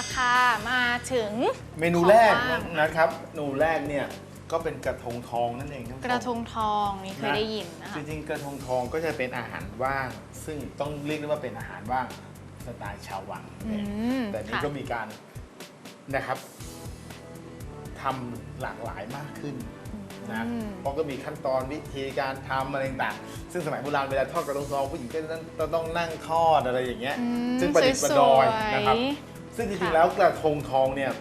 ละค่ะมาถึง เมนูแรกของว่าง นะครับเมนูแรกเนี่ยก็เป็นกระทงทองนั่นเองท่านผู้ชมกระทงทองนี่เคยได้ยินนะคะจริงๆกระทงทองก็จะเป็นอาหารว่าง ซึ่งต้องเรียกได้ว่าเป็นอาหารว่างสไตล์ชาววังอืมแต่นี่ค่ะก็มีการนะครับทำหลากหลายมากขึ้นนะอืม เพราะก็มีขั้นตอนวิธีการทำอะไรต่างๆซึ่งสมัยโบราณเวลาทอดกระทงทองผู้หญิงก็ต้องต้องนั่งทอดอะไรอย่างเงี้ย อืมซึ่งประดิษฐ์ประดอยสวยๆนะครับ ซึ่งจริงๆ ค่ะ แล้วกระทงทองเนี่ย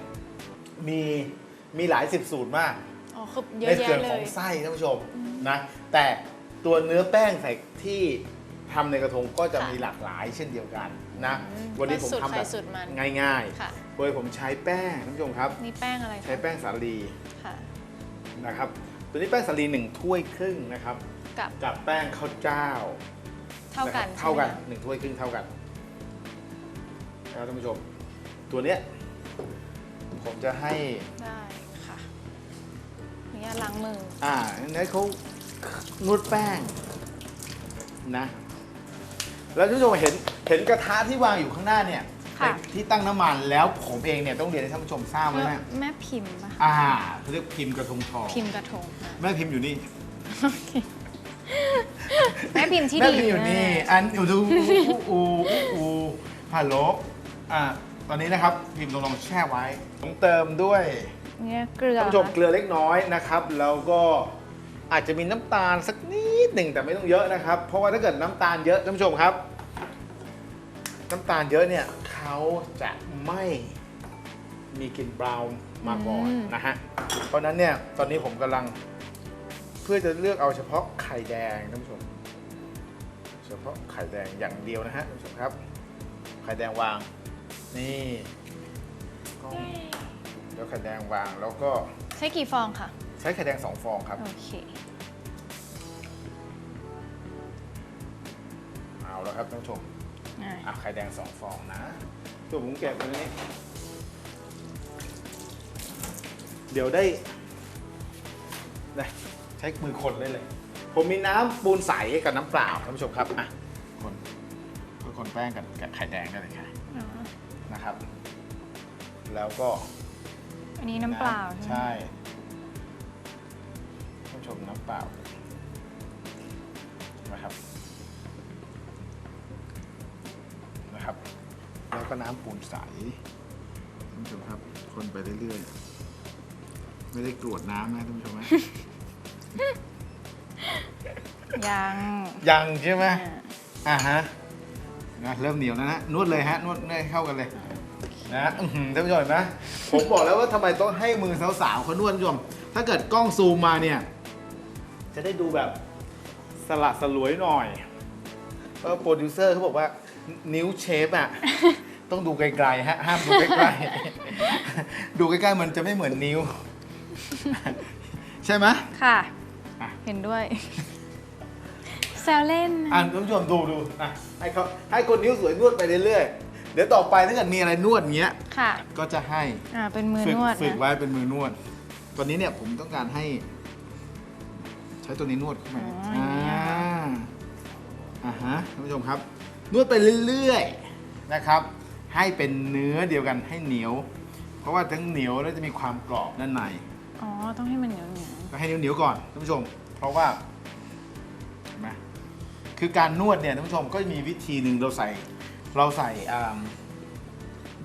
มีมีหลายสิบสูตรมาก อ๋อคือเยในอะส่วนแยะเลของย ไส้ท่านผู้ชมนะแต่ตัวเนื้อแป้งใส่ที่ทำในกระทงก็จะค่ะมีหลากหลายเช่นเดียวกันนะอืมวันนี้ผมก็สูตรทำใครแบบสูตรมันง่ายค่ะ ๆโดยผมใช้แป้งท่านผู้ชมครับ นี่แป้งอะไรคะใช้แป้งสาลีค่ะ นะครับตัวนี้แป้งสาลีหนึ่งถ้วยครึ่งนะครับ กับกับแป้งข้าวเจ้าเท่ากันะครับเท่ากันใช่ไหมคะหนึ่งถ้วยครึ่งเท่ากันนะครับท่านผู้ชม ตัวเนี้ยผมจะให้ ได้ค่ะขออนุญาตล้างมือ อ่าเนี่ยเขานวดแป้งนะ แล้วท่านผู้ชมเห็นเห็นกระทะที่วางอยู่ข้างหน้าเนี่ยค่ะ ที่ตั้งน้ำมันแล้วผมเองเนี่ยต้องเรียนให้ท่านผู้ชมทราบไว้นะแม่พิมพ์ปะอ่าเขาเรียกพิมพ์กระทงทองพิมพ์กระทงค่ะแม่พิมพ์อยู่นี่ โอเคแม่พิมพ์ที่แม่ดีพิมพ์อยู่นี่มากอันอยู่ดูอูอูอูอูฮัลโหลอ่า ตอนนี้นะครับพิมพ์ตรงลงแช่ไว้ผมเติมด้วยเนี่ยเกลือท่านผู้ชมเกลือเล็กน้อยนะครับ แล้วก็อาจจะมีน้ำตาลสักนิดหนึ่งแต่ไม่ต้องเยอะนะครับ เพราะว่าถ้าเกิดน้ำตาลเยอะท่านผู้ชมครับ น้ำตาลเยอะเนี่ยเขาจะไม่มีกลิ่นบราวน์มาก่อนนะฮะเพราะฉะนั้นเนี่ยตอนนี้ผมกำลัง เพื่อจะเลือกเอาเฉพาะไข่แดงท่านผู้ชมเฉพาะไข่แดงอย่างเดียวนะฮะท่านผู้ชมครับ ไข่แดงวาง นี่กล้องเดี๋ยวไข่แดงวางแล้วก็ใช้กี่ฟองค่ะใช้ไข่แดงสองฟองครับ โอเค เอาแล้วครับท่านผู้ชมอะอะไข่แดงสองฟองนะตัวผมแกะตรงนี้เดี๋ยวได้ได้ใช้มือคนได้เลย ผมมีน้ำปูนใสกับน้ำเปล่าท่านผู้ชมครับอะคนคนแป้งกับกับไข่แดงได้เลยค่ะ อ๋อนะครับ แล้วก็อันนี้น้ำเปล่าใช่ไหมใช่ท่านผู้ชมน้ำเปล่านะครับนะครับ แล้วก็น้ำปูนใสท่านผู้ชมครับ คนไปเรื่อยๆ ไม่ได้กรวดน้ำนะท่านผู้ชมนะ ยังยังใช่ไหมอะอ่าฮะ นะเริ่มเหนียวแล้วนะนวดเลยฮะนวดให้เข้ากันเลยนะอื้อหือท่านผู้ชมเห็นไหมผมบอกแล้วว่าทำไมต้องให้มือสาวๆเขานวดท่านผู้ชมถ้าเกิดกล้องซูมมาเนี่ย จะได้ดูแบบสละสลวยหน่อยเพราะโปรดิวเซอร์เขาบอกว่านิ้วเชฟอะต้องดูไกลๆฮะห้ามดูใกล้ๆ ดูใกล้ๆมันจะไม่เหมือนนิ้ว ใช่ไหมค่ะ อะ เห็นด้วยแซวเล่นนะอ่านท่านผู้ชมดูดูอะให้เขาให้คนนิ้วสวยนวดไปเรื่อยๆ เดี๋ยวต่อไปถ้าเกิดมีอะไรนวดเงี้ย ค่ะ ก็จะให้อ่า เป็นมือฝึกนวดฝึกนะ ไว้เป็นมือนวด ตอนนี้เนี่ยผมต้องการให้ ใช้ตัวนี้นวดเข้ามาอ๋ออย่างนี้อ่าเหรออ่าฮะท่านผู้ชมครับ นวดไปเรื่อยๆนะครับ ให้เป็นเนื้อเดียวกันให้เหนียว เพราะว่าทั้งเหนียวแล้วจะมีความกรอบด้านใน อ๋อ ต้องให้มันเหนียวเหนียวก็ให้เหนียวๆก่อนท่านผู้ชม เพราะว่าเห็นไหม คือการนวดเนี่ยท่านผู้ชมก็มีวิธีหนึ่งเราใส่เราใส่อ่า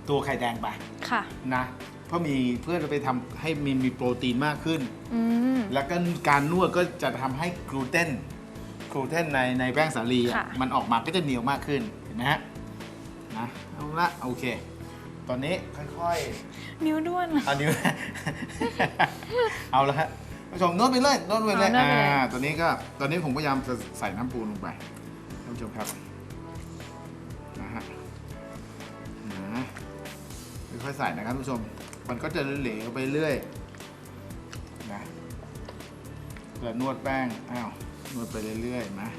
ตัวไข่แดงไปค่ะ นะ เพราะมีเพื่อจะไปทำให้มีมีโปรตีนมากขึ้น อืม แล้วก็การนวดก็จะทำให้กลูเตนกลูเตนในในแป้งสาลีอะค่ะ มันออกมาก็จะเหนียวมากขึ้นเห็นไหมฮะนะเอาละโอเค ตอนนี้ค่อยนิ้วด้วนๆเอานิ้ว เอาละฮะ ผู้ชมนวดไปเลยนวดไปเลยเอานวดไปเลย อ่าตอนนี้ก็ตอนนี้ผมพยายามจะใส่น้ำปูนลงไปท่านผู้ชมครับนะฮะนะค่อยๆใส่นะครับท่านผู้ชม มันก็จะเหลวๆไปเรื่อยนะเกิดนวดแป้งอ้าวนวดไปเรื่อยๆนะ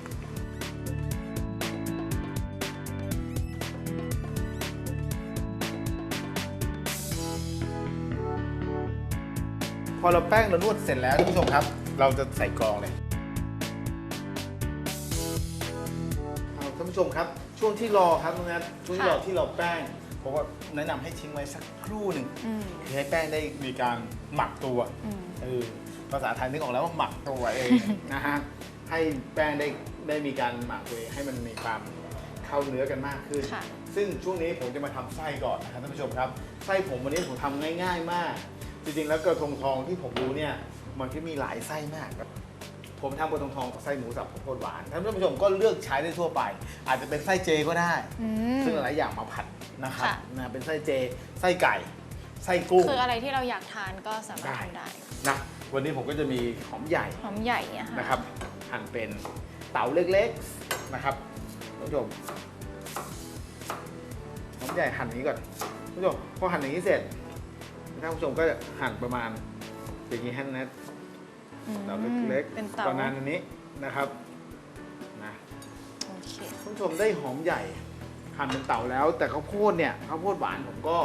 อเราแป้งเรานวดเสร็จแล้วท่านผู้ชมครับ เราจะใส่กรองเลยเอาท่านผู้ชมครับ ช่วงที่รอครับน้องนัทช่วงที่รอค่ะที่เราแป้งราะว่าแนะนำให้ทิ้งไว้สักครู่หนึ่งอืมให้แป้งได้มีการหมักตัวอืม เออภาษาไทยนึกออกแล้วว่าหมักตัวเอง นะฮะให้แป้งได้ได้มีการหมักตัวเองให้มันมีความเข้าเนื้อกันมากขึ้น ค่ะ ซึ่งช่วงนี้ผมจะมาทำไส้ก่อนนะครับท่านผู้ชมครับ ไส้ผมวันนี้ผมทำง่าย ๆ มาก จริงๆแล้วกระทงทองที่ผมรู้เนี่ย มันก็มีหลายไส้มากครับ ผมทำกระทงทองกับไส้หมูสับข้าวโพดหวานท่านผู้ชมก็เลือกใช้ได้ทั่วไป อาจจะเป็นไส้เจก็ได้ อืม ซึ่งหลายๆอย่างมาผัดนะครับค่ะ นะเป็นไส้เจ ไส้ไก่ ไส้กุ้งคืออะไรที่เราอยากทานก็สามารถได้ทำได้นะวันนี้ผมก็จะมีหอมใหญ่ หอมใหญ่อะค่ะ นะครับหั่นเป็นเต๋าเล็กๆนะครับท่านผู้ชมหอมใหญ่หั่นอย่างนี้ก่อนท่านผู้ชมพอหั่นอย่างนี้เสร็จ ท่านผู้ชมก็จะหั่นประมาณอย่างนี้ให้นะอืมเต๋าเล็กเป็นเตาประมาณอันนี้นะครับนะโอเค ท่านผู้ชมได้หอมใหญ่หั่นเป็นเต๋าแล้ว แต่ข้าวโพดเนี่ยข้าวโพดหวานผมก็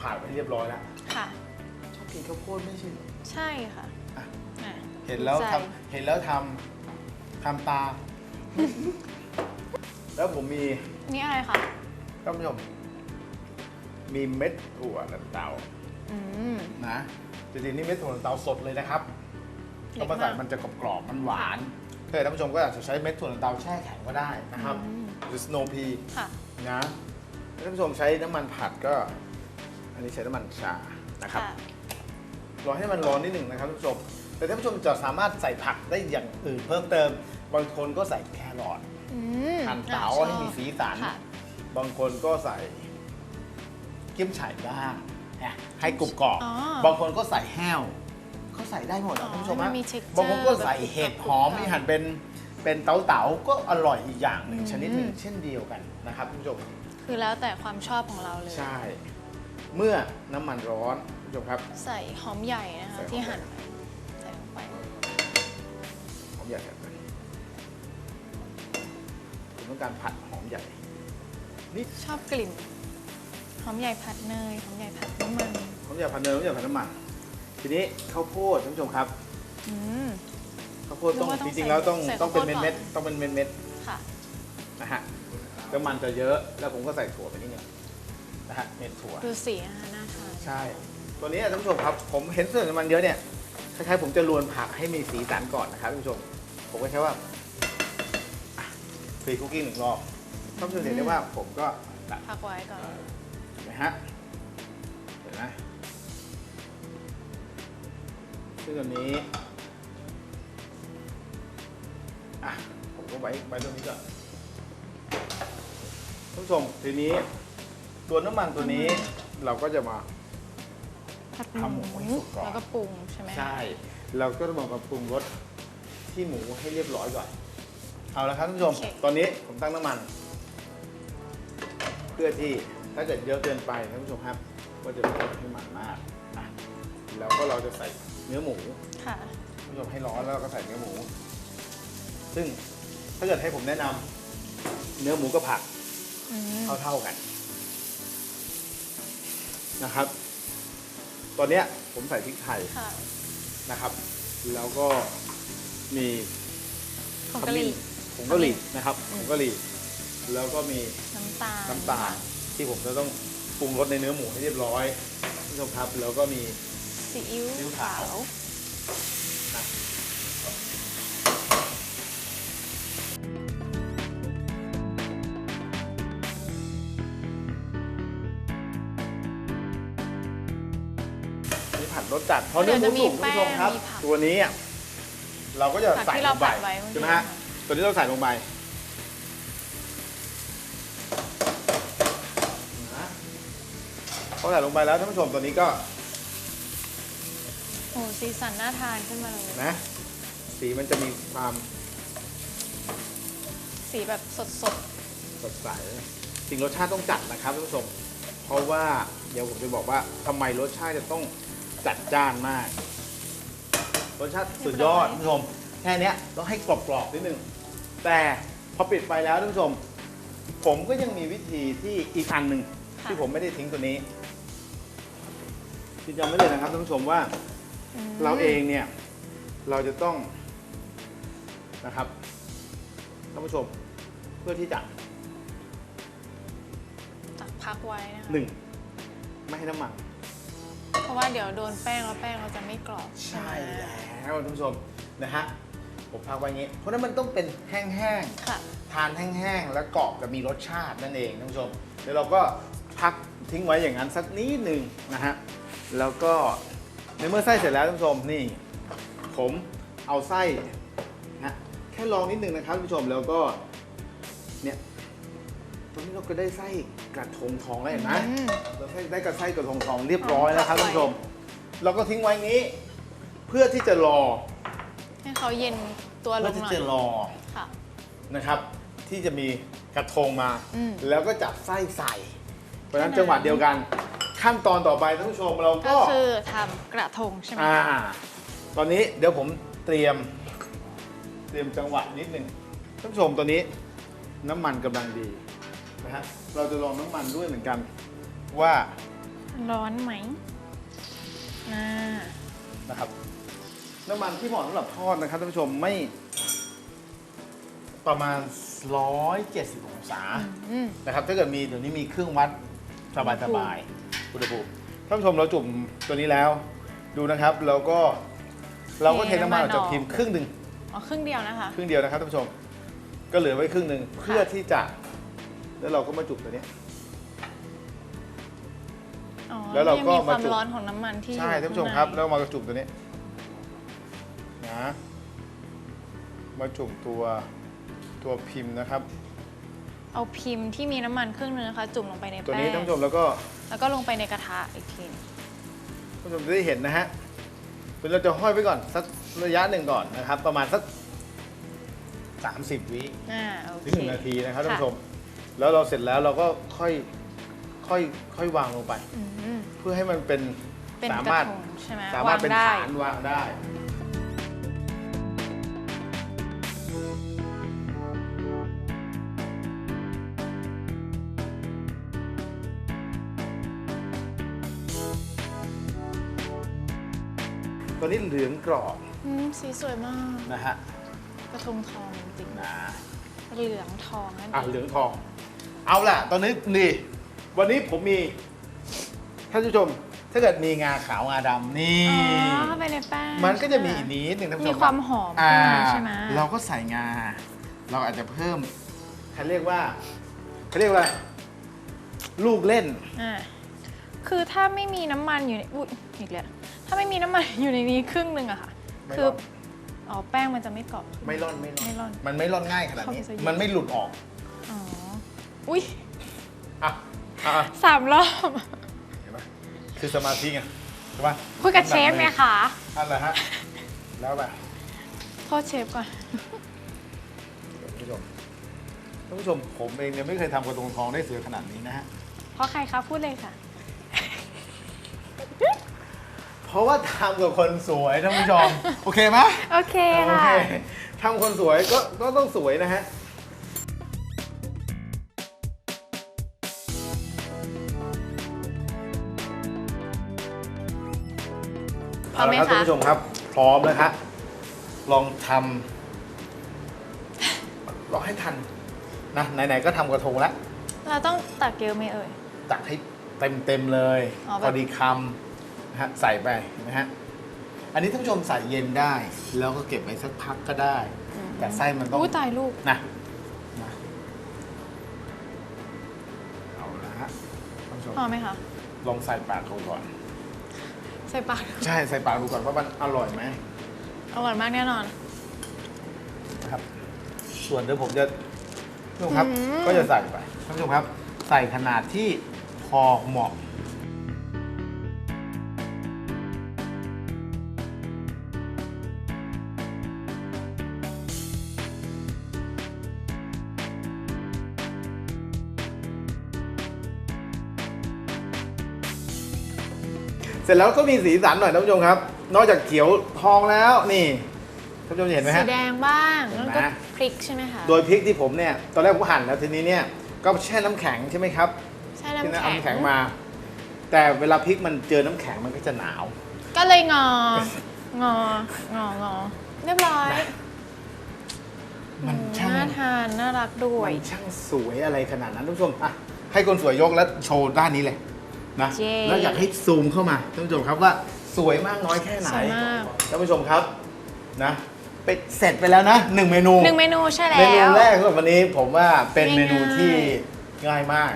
ผ่านไปเรียบร้อยแล้วค่ะ ชอบกินข้าวโพดไม่ใช่เหรอ ใช่ค่ะอะ อะเห็นแล้วใจทำเห็นแล้วทำทำตา แล้วผมมี นี่อะไรคะท่านผู้ชม มีเม็ดถั่วลันเตาอืม นะจริงๆนี่เม็ดถั่วลันเตาสดเลยนะครับเล็ต้กองมาใส่มากมันจะกรอบๆมันหวานถ้าเกิดท่านผู้ชมก็อาจจะใช้เม็ดถั่วลันเตาแช่แข็งก็ได้นะครับอืมหรือ snow pea ค่ะ นะถ้าท่านผู้ชมใช้น้ำมันผัดก็ อันนี้ใช้น้ำมันชานะครับค่ะรอให้มันร้อนนิดหนึ่งนะครับท่านผู้ชม แต่ท่านผู้ชมจะสามารถใส่ผักได้อย่างอื่นเพิ่มเติม บางคนก็ใส่แครอทอืมหั่นเต๋าอะชอบให้มีสีสัน ค่ะ บางคนก็ใส่ เกี๊ยมฉ่ายบ้างนะให้กรุบกรอบ อ๋อ บางคนก็ใส่แห้วเขาใส่ได้หมดอ๋นะอท่านผู้ชมมัฮะนมี texture บางคนก็ใส่แบบเห็ดกรุบๆหอมที่หั่นเป็นเป็นเต๋าเต๋าๆก็อร่อยอีกอย่างหนึ่งอืมชนิดหนึ่งเช่นเดียวกันนะครับท่านผู้ชม คือแล้วแต่ความชอบของเราเลย ใช่ เมื่อน้ำมันร้อนท่านผู้ชมครับ ใส่หอมใหญ่นะคะใส่หอม ที่หั่นไปใส่ลงไป หอมใหญ่ครับผมต้องการผัดหอมใหญ่นี่ชอบกลิ่น หอมใหญ่ผัดเนยหอมใหญ่ผัดน้ำมันหอมใหญ่ผัดเนยหอมใหญ่ผัดน้ำมัน ทีนี้ข้าวโพดท่านผู้ชมครับอืม ข้าวโพดต้องนึกว่าต้องจริงๆแล้วต้องใส่ต้องเป็นข้าวโพดเม็ดก่อน ๆต้องเป็นเม็ดค่ะ ๆนะฮะแล้วมันจะเยอะแล้วผมก็ใส่ถั่วไปนิดนึงนะฮะเม็ดถั่ว ดูสีนะคะน่าทานใช่ ตัวนี้ท่านผู้ชมครับ ผมเห็นส่วนมันเยอะเนี่ย คล้ายๆผมจะลวนผักให้มีสีสันก่อนนะครับท่านผู้ชม ผมก็ใช้ว่าฟรีคุกกิ้งหนึ่งรอบท่านผู้ชมเห็นได้ว่าผมก็ตัดพักไว้ก่อนเห็นไห มฮะเห็นไหมซึ่งตัวนี้อะผมก็ไว้ไว้ตรงนี้ก่อนท่านผู้ชมทีนี้ ตัวน้ำมันตัวนี้เราก็จะมา ผัดทำหมูให้สุกก่อน แล้วก็ปรุงใช่ไหมใช่ เราก็จะมาปรุงรสที่หมูให้เรียบร้อยก่อน เอาละครับท่านผู้ชม ตอนนี้ผมตั้งน้ำมัน เพื่อที่ ถ้าเกิดเยอะเกินไปท่านผู้ชมครับ ก็จะไม่ให้มันมากอะแล้วก็เราจะใส่เนื้อหมูค่ะท่านผู้ชมให้ร้อนแล้วเราก็ใส่เนื้อหมู ซึ่งถ้าเกิดให้ผมแนะนำเนื้อหมูกับผัก อืม เท่าๆกันนะครับ ตอนเนี้ยผมใส่พริกไทยค่ะนะครับ แล้วก็มีผงกะหรี่ผงกะหรี่นะครับผงกะหรี่ แล้วก็มีน้ำตาลน้ำตาล ที่ผมจะต้องปรุงรสในเนื้อหมูให้เรียบร้อยท่านผู้ชมครับแล้วก็มี ซีอิ๊วซีอิ๊วขาขาววนะนี่ผัดรสจัดเพราะเนื้อหมูสุกท่านผู้ชมครับตัวนี้อะเราก็จะผักใส่ที่ลเรางไปผัดไว้เมื่อใช่กี้ไหมฮะตัวนี้เราใส่ลงไป พอใส่ลงไปแล้วท่านผู้ชมตัวนี้ก็โอ้สีสันน่าทานขึ้นมาเลยนะ สีมันจะมีความสีแบบสดสดใสจริงรสชาติต้องจัดนะครับท่านผู้ชม เพราะว่าเดี๋ยวผมจะบอกว่าทำไมรสชาติจะต้องจัดจ้านมาก รสชาติสุดยอดท่านผู้ชม แค่เนี้ยต้องให้กรอบๆนิดนึง แต่พอปิดไฟแล้วท่านผู้ชม ผมก็ยังมีวิธีที่อีกอันหนึ่งค่ะที่ผมไม่ได้ทิ้งตัวนี้ ที่จำไม่เลยนะครับท่านผู้ชมว่าๆอืมเราเองเนี่ยเราจะต้องนะครับท่านผู้ชมเพื่อที่จะพักไว้นะคะหนึ่งไม่ให้น้ำมัน เพราะว่าเดี๋ยวโดนแป้งแล้วแป้งเราจะไม่กรอบใช่ไหมแล้วท่านผู้ชมนะฮะผมพักไว้อย่างงี้ เพราะฉะนั้นมันต้องเป็นแห้งค่ะๆทานแห้งๆแล้วกรอบกับมีรสชาตินั่นเองท่านผู้ชมเดี๋ยวเราก็พักทิ้งไว้อย่างนั้นสักนิดหนึ่งนะฮะ แล้วก็ในเมื่อไส้เสร็จแล้วท่านผู้ชมนี่ ผมเอาไส้นะแค่ลองนิดนึงนะครับท่านผู้ชมแล้วก็เนี่ยตอนนี้เราก็ได้ไส้กระทงทองแล้วเห็นไหมอืม เราได้ได้กระไส้กระทงทองเรียบร้อยแล้วครับท่านผู้ชม เราก็ทิ้งไว้งี้ เพื่อที่จะรอให้เขาเย็นตัวลเพื่องที่หน่อยจะรอ ค่ะ นะครับ ที่จะมีกระทงมา อืมแล้วก็จับไส้ใส่ เพราะฉะนั้นแค่นั้นจังหวะเดียวกัน ขั้นตอนต่อไปท่านผู้ชมเราก็ก็คือทำกระทงใช่ไหมอ่า คะตอนนี้เดี๋ยวผมเตรียม เตรียมจังหวะนิดนึงท่านผู้ชมตอนนี้น้ำมันกำลังดีนะฮะเราจะลองน้ำมันด้วยเหมือนกัน ว่าร้อนไหมอ่านะครับ น้ำมันที่เหมาะสำหรับทอดนะครับท่านผู้ชมไม่ประมาณ 170 องศา อืม นะครับถ้าเกิดมีเดี๋ยวนี้มีเครื่องวัดสบายสบายๆ อุณหภูมิท่านผู้ชมเราจุ่มตัวนี้แล้ว ดูนะครับเราก็เราก็เทน้ำมันออกจากพิมพ์ครึ่งหนึ่งอ๋อครึ่งเดียวนะคะ ครึ่งเดียวนะครับท่านผู้ชม ก็เหลือไว้ครึ่งหนึ่งเพื่อที่จะ แล้วเราก็มาจุ่มตัวเนี้ยอ๋อแล้วเราก็ยังมีความมาจุ่มร้อนของน้ำมันที่ใช่อยู่ท่านผู้ชมข้งในครับแล้วมากระจุ่มตัวนี้นะมาจุ่มตัวตัวพิมพ์นะครับ เอาพิมพ์ที่มีน้ำมันครึ่งนึงนะคะ จุ่มลงไปในตัวแป้นี้งท่านผู้ชมแล้วก็แล้วก็ลงไปในกระทะอีกทีท่านผู้ชมจะได้เห็นนะฮะเป็นเราจะห้อยไว้ก่อนสักระยะหนึ่งก่อนนะครับ ประมาณสัก 30 วิอ่าโอเคถึงหนึ่งนาทีนะครับท่านผู้ชม แล้วเราเสร็จแล้วเราก็ค่อยค่อยค่อยวางลงไป อืมเพื่อให้มันเป็นเป็นสากมารระถทงใช่ไหมสามารถเป็นวงได้ ฐานวางได้ ตัวนี้เหลืองกรอบอืมสีสวยมาก นะฮะกระทงทองจริงนะๆเหลืองทองนั่นอะเองเหลืองทอง เอาล่ะ ตอนนี้นี่ วันนี้ผมมีท่านผู้ชม ถ้าเกิดมีงาขาวงาดำนี่ อ๋อเข้าไปในแป้งมันก็จะมีใช่อีกไหนิดหนึ่งท่านผู้ชมีมความหอมอ่าขึ้นมาใช่ไหมเราก็ใส่งา เราอาจจะเพิ่มเขาเรียกว่าเขาเรียกว่าลูกเล่น อ่าคือถ้าไม่มีน้ำมันอยู่ในอุ้ยอีกแล้ว ถ้าไม่มีน้ำมันอยู่ในนี้ครึ่งหนึ่งอะค่ะ ไม่คือร่อน อ๋อแป้งมันจะไม่กรอบ ไม่ร่อนไม่ร่อน ไม่ร่อนมันไม่ร่อนง่ายขนาดนี้ เข้าไปซะเยอะมันไม่หลุดออกอ๋ออุ้ยอะอะสามรอบเห็นไหมคือสมาธิไงใช่ปะคุยกับเชฟไหมคะนั่นแหละฮะแล้วแบบโทษเชฟก่อน ท่านผู้ชมท่านผู้ชมผมเองเนี่ยไม่เคยทำกระทงทองได้สวยขนาดนี้นะฮะ เพราะใครคะพูดเลยค่ะ เพราะว่าทำกับคนสวยท่านผู้ชม โอเคไหมโอเคโอค่ะ เคทำคนสวยก็ก็ต้องสวยนะฮะ พร้อมไหมเาละครับคะ ท่านผู้ชมครับ พร้อมแล้วฮะลองทำลองให้ทันนะไหนๆก็ทำกระทงแล้วเราต้องตักเยอะไหมเอ่ย ตักให้เต็มเต็มๆเลยอ๋อแบบ พอดีคำ นะฮะใส่ไปนะฮะอันนี้ท่านผู้ชมใส่เย็นได้ แล้วก็เก็บไว้สักพักก็ได้ แต่ไส้มันต้องอู้ตายลูก นะนะเอาละฮะท่านผู้ชมพอไหมคะ ลองใส่ปากเขาก่อน ใส่ปากใช่ใส่ปากดูก่อนว่ามันอร่อยไหมอร่อยมากแน่นอน นะครับ ส่วนเดี๋ยวผมจะท่านผู้ชมครับ อืม ก็จะใส่ไปท่านผู้ชมครับ ใส่ขนาดที่พอเหมาะ เสร็จแล้วก็มีสีสันหน่อยท่านผู้ชมครับ นอกจากเขียวทองแล้วนี่ท่านผู้ชมเห็นไหมสีฮะ แดงบ้างเห็นไหม แล้วก็พริกใช่ไหมคะโดยพริกที่ผมเนี่ยตอนแรกผมหั่นแล้วทีนี้เนี่ยก็แช่น้ำแข็งใช่ไหมครับใช่ที่น้ำเอาแข็งน้ำแข็งมา แต่เวลาพริกมันเจอน้ำแข็งมันก็จะหนาว ก็เลยงองององอเรียบร้อยมันช่าง น่าทานน่ารักด้วย มันช่างสวยอะไรขนาดนั้นท่านผู้ชมอะให้คนสวยยกแล้วโชว์ด้านนี้เลย นะเย้แล้วอยากให้ซูมเข้ามาท่านผู้ชมครับว่าสวยมากน้อยแค่ไหนสวยมากท่านผู้ชมครับนะไปเสร็จไปแล้วนะหนึ่งเมนู หนึ่งเมนูใช่แล้เมนูว แรกสำหรับวันนี้ผมว่าเป็นเมนูง่ายๆที่ง่ายมาก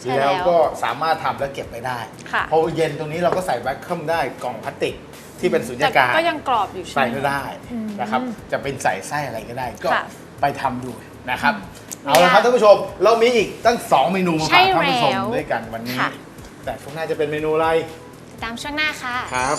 ใช่แล้ว แล้วก็สามารถทำและเก็บไปได้ค่ะพอเย็นตรงนี้เราก็ใส่แว็กคัมได้กล่องพลาสติกที่เป็นสุญแต่ญากาศก็ยังกรอบอยู่ใช่ใส่ไหม ก็ได้อืมนะครับจะเป็นใส่ไส้อะไรก็ได้ก็ค่ะไปทำดูนะครับไม่เอาละครับยากท่านผู้ชมเรามีอีกตั้ง 2 เมนูมาใช่ฝากท่านผู้ชมแล้วด้วยกันวันนี้ค่ะ แต่ช่วงหน้าจะเป็นเมนูอะไร ตามช่วงหน้าค่ะ ครับ